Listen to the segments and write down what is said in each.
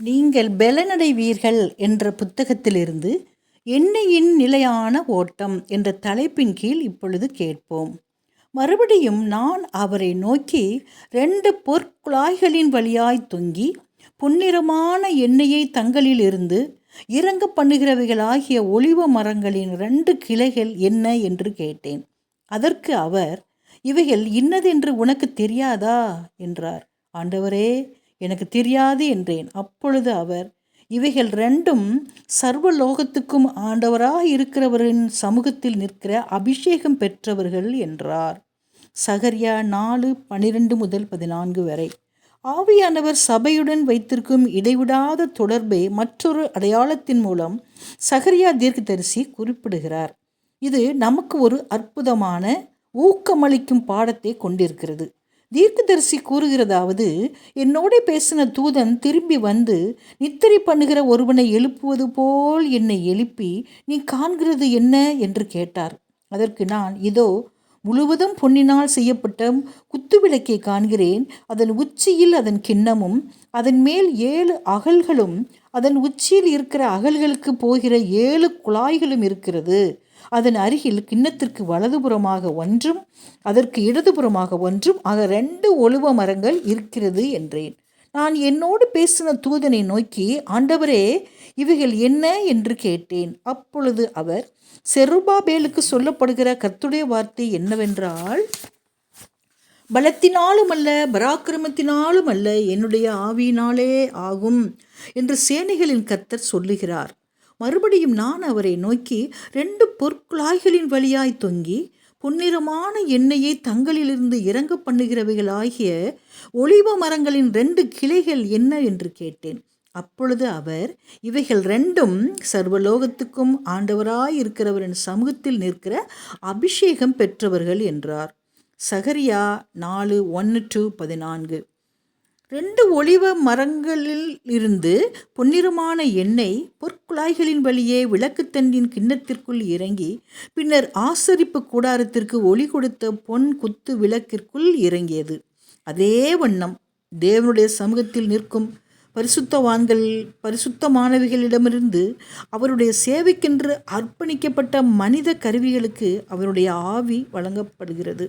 நீங்கள் பலனடைவீர்கள் என்ற புத்தகத்திலிருந்து எண்ணெயின் நிலையான ஓட்டம் என்ற தலைப்பின் கீழ் இப்பொழுது கேட்போம். மறுபடியும் நான் அவரை நோக்கி ரெண்டு பொற்குழாய்களின் வழியாய் தொங்கி புன்னிறமான எண்ணெயை தங்களிலிருந்து இறங்க பண்ணுகிறவைகளாகிய ஒளிவ மரங்களின் ரெண்டு கிளைகள் என்ன என்று கேட்டேன். அதற்கு அவர் இவைகள் இன்னதென்று உனக்கு தெரியாதா? என்றார். ஆண்டவரே எனக்கு தெரியாது என்றேன். அப்பொழுது அவர் இவைகள் ரெண்டும் சர்வலோகத்துக்கும் ஆண்டவராக இருக்கிறவரின் சமூகத்தில் நிற்கிற அபிஷேகம் பெற்றவர்கள் என்றார். சகரியா நாலு பனிரெண்டு முதல் பதினான்கு வரை. ஆவியானவர் சபையுடன் வைத்திருக்கும் இடைவிடாத தொடர்பை மற்றொரு அடையாளத்தின் மூலம் சகரியா தீர்க்கதரிசி குறிப்பிடுகிறார். இது நமக்கு ஒரு அற்புதமான ஊக்கமளிக்கும் பாடத்தை கொண்டிருக்கிறது. தீர்க்கதரிசி கூறுகிறதாவது என்னோட பேசின தூதன் திரும்பி வந்து நித்திரை பண்ணுகிற ஒருவனை எழுப்புவது போல் என்னை எழுப்பி நீ காண்கிறது என்ன? என்று கேட்டார். அதற்கு நான் இதோ முழுவதும் பொன்னினால் செய்யப்பட்ட குத்துவிளக்கை காண்கிறேன். அதன் உச்சியில் அதன் கிண்ணமும் அதன் மேல் ஏழு அகல்களும் அதன் உச்சியில் இருக்கிற அகல்களுக்கு போகிற ஏழு குழாய்களும் இருக்கிறது. அதன் அருகில் கிண்ணத்திற்கு வலதுபுறமாக ஒன்றும் அதற்கு இடதுபுறமாக ஒன்றும் ஆக ரெண்டு ஒழுவ மரங்கள் இருக்கிறது என்றேன். நான் என்னோடு பேசின தூதனை நோக்கி ஆண்டவரே இவைகள் என்ன? என்று கேட்டேன். அப்பொழுது அவர் செருபாபேலுக்கு சொல்லப்படுகிற கத்துடைய வார்த்தை என்னவென்றால் பலத்தினாலும் அல்ல பராக்கிரமத்தினாலும் அல்ல என்னுடைய ஆவியினாலே ஆகும் என்று சேனைகளின் கர்த்தர் சொல்லுகிறார். மறுபடியும் நான் அவரை நோக்கி ரெண்டு பொற்குழாய்களின் வழியாய் தொங்கி பொன்னிறமான எண்ணெயை தங்களிலிருந்து இறங்க பண்ணுகிறவைகளாகிய ஒளிவ மரங்களின் ரெண்டு கிளைகள் என்ன என்று கேட்டேன். அப்பொழுது அவர் இவைகள் ரெண்டும் சர்வலோகத்துக்கும் ஆண்டவராய் இருக்கிறவரின் சமூகத்தில் நிற்கிற அபிஷேகம் பெற்றவர்கள் என்றார். சகரியா நாலு ஒன்று டு பதினான்கு. ரெண்டு ஒளிவ மரங்களில் இருந்து பொன்னிறமான எண்ணெய் பொற்குழாய்களின் வழியே விளக்குத்தண்டின் கிண்ணத்திற்குள் இறங்கி பின்னர் ஆசரிப்பு கூடாரத்திற்கு ஒளி கொடுத்த பொன் குத்து விளக்கிற்குள் இறங்கியது. அதே வண்ணம் தேவனுடைய சமூகத்தில் நிற்கும் பரிசுத்தவான்கள் பரிசுத்தமானவைகளிடமிருந்து அவருடைய சேவைக்கென்று அர்ப்பணிக்கப்பட்ட மனித கருவிகளுக்கு அவருடைய ஆவி வழங்கப்படுகிறது.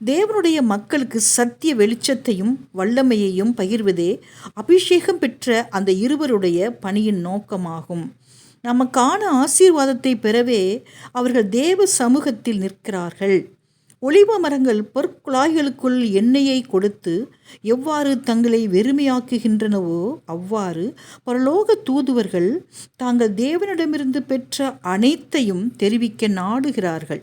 தேவனுடைய மக்களுக்கு சத்திய வெளிச்சத்தையும் வல்லமையையும் பகிர்வதே அபிஷேகம் பெற்ற அந்த இருவருடைய பணியின் நோக்கமாகும். நமக்கான ஆசீர்வாதத்தை பெறவே அவர்கள் தேவ சமூகத்தில் நிற்கிறார்கள். ஒளிவ மரங்கள் பொற்குழாய்களுக்குள் எண்ணெயை கொடுத்து எவ்வாறு தங்களை வெறுமையாக்குகின்றனவோ அவ்வாறு பரலோக தூதுவர்கள் தாங்கள் தேவனிடமிருந்து பெற்ற அனைத்தையும் தெரிவிக்க நாடுகிறார்கள்.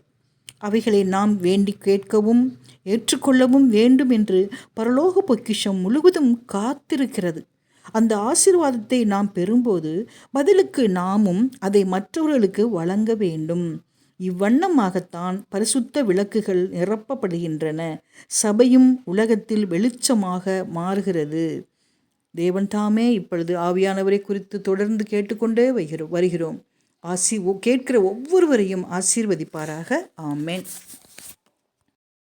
அவைகளை நாம் வேண்டி கேட்கவும் ஏற்றுக்கொள்ளவும் வேண்டும் என்று பரலோக பொக்கிஷம் முழுவதும் காத்திருக்கிறது. அந்த ஆசிர்வாதத்தை நாம் பெறும்போது பதிலுக்கு நாமும் அதை மற்றவர்களுக்கு வழங்க வேண்டும். இவ்வண்ணமாகத்தான் பரிசுத்த விளக்குகள் நிரப்பப்படுகின்றன. சபையும் உலகத்தில் வெளிச்சமாக மாறுகிறது. தேவன் தாமே இப்பொழுது ஆவியானவரை குறித்து தொடர்ந்து கேட்டுக்கொண்டே வருகிறோம் வருகிறோம். ஆசி கேட்கிற ஒவ்வொருவரையும் ஆசீர்வதிப்பாராக. ஆமேன்.